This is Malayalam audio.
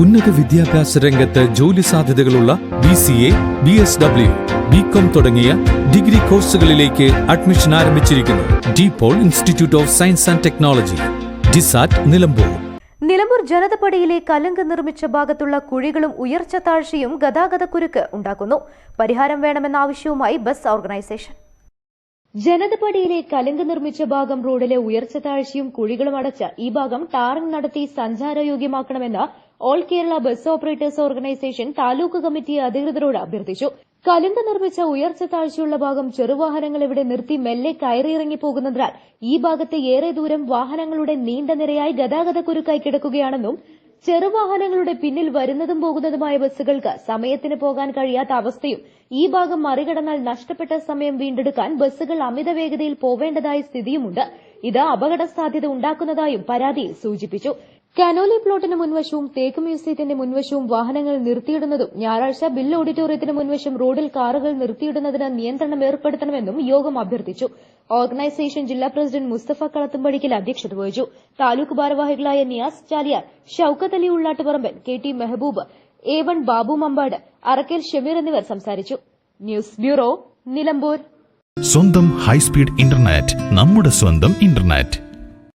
ഉന്നത വിദ്യാഭ്യാസ രംഗത്ത് ജോലി സാധ്യതകളുള്ള B C A B S W B com തുടങ്ങിയ ഡിഗ്രി കോഴ്സുകളിലേക്ക് അഡ്മിഷൻ ആരംഭിച്ചിരിക്കുന്നു. DePaul institute of science and technology ഡിസാറ്റ് Nilambur. Nilambur ജനതപടിയിലെ കലങ്ക് നിർമ്മിച്ച ഭാഗത്തുള്ള കുഴികളും ഉയർച്ച താഴ്ചയും ഗതാഗതക്കുരുക്ക് ഉണ്ടാക്കുന്നു. പരിഹാരം വേണമെന്ന ആവശ്യവുമായി ബസ് ഓർഗനൈസേഷൻ. ജനതപടിയിലെ കലങ്ക് നിർമ്മിച്ച ഭാഗം റോഡിലെ ഉയർച്ച താഴ്ചയും കുഴികളും അടച്ച് ഈ ഭാഗം ടാറിംഗ് നടത്തി സഞ്ചാരയോഗ്യമാക്കണമെന്ന് all Kerala bus operators organisation taluk committee അധികൃതരോട് അഭ്യർത്ഥിച്ചു കലുങ്ക് നിർമ്മിച്ച ഉയർച്ച താഴ്ചയുള്ള ഭാഗം ചെറുവാഹനങ്ങൾ ഇവിടെ നിർത്തി മെല്ലെ കയറിയിറങ്ങി പോകുന്നതിനാൽ ഈ ഭാഗത്തെ ഏറെ ദൂരം വാഹനങ്ങളുടെ നീണ്ട നിരയായി ഗതാഗതക്കുരുക്കായി കിടക്കുകയാണെന്നും ചെറുവാഹനങ്ങളുടെ പിന്നിൽ വരുന്നതും പോകുന്നതുമായ ബസ്സുകൾക്ക് സമയത്തിന് പോകാൻ കഴിയാത്ത അവസ്ഥയും ഈ ഭാഗം മറികടന്നാൽ നഷ്ടപ്പെട്ട സമയം വീണ്ടെടുക്കാൻ ബസ്സുകൾ അമിത വേഗതയിൽ പോവേണ്ടതായ സ്ഥിതിയുമുണ്ട് ഇത് അപകട സാധ്യത ഉണ്ടാക്കുന്നതായും പരാതിയിൽ സൂചിപ്പിച്ചു കനോലി പ്ലോട്ടിന് മുൻവശവും തേക്ക് മ്യൂസിയത്തിന്റെ മുൻവശവും വാഹനങ്ങൾ നിർത്തിയിടുന്നതും ഞായറാഴ്ച ബിൽ ഓഡിറ്റോറിയത്തിന് മുൻവശം റോഡിൽ കാറുകൾ നിർത്തിയിടുന്നതിന് നിയന്ത്രണം ഏർപ്പെടുത്തണമെന്നും യോഗം അഭ്യർത്ഥിച്ചു. ഓർഗനൈസേഷൻ ജില്ലാ പ്രസിഡന്റ് മുസ്തഫ കളത്തുംപടിക്കൽ അധ്യക്ഷത വഹിച്ചു. താലൂക്ക് ഭാരവാഹികളായ Niyas Chaliyar Shoukath Ali Ullattuparamban K T Mehaboob A one Babu Mampad Arakkel Shameer എന്നിവർ സംസാരിച്ചു. News bureau Nilambur. സ്വന്തം ഹൈസ്പീഡ് ഇന്റർനെറ്റ് നമ്മുടെ സ്വന്തം ഇന്റർനെറ്റ്.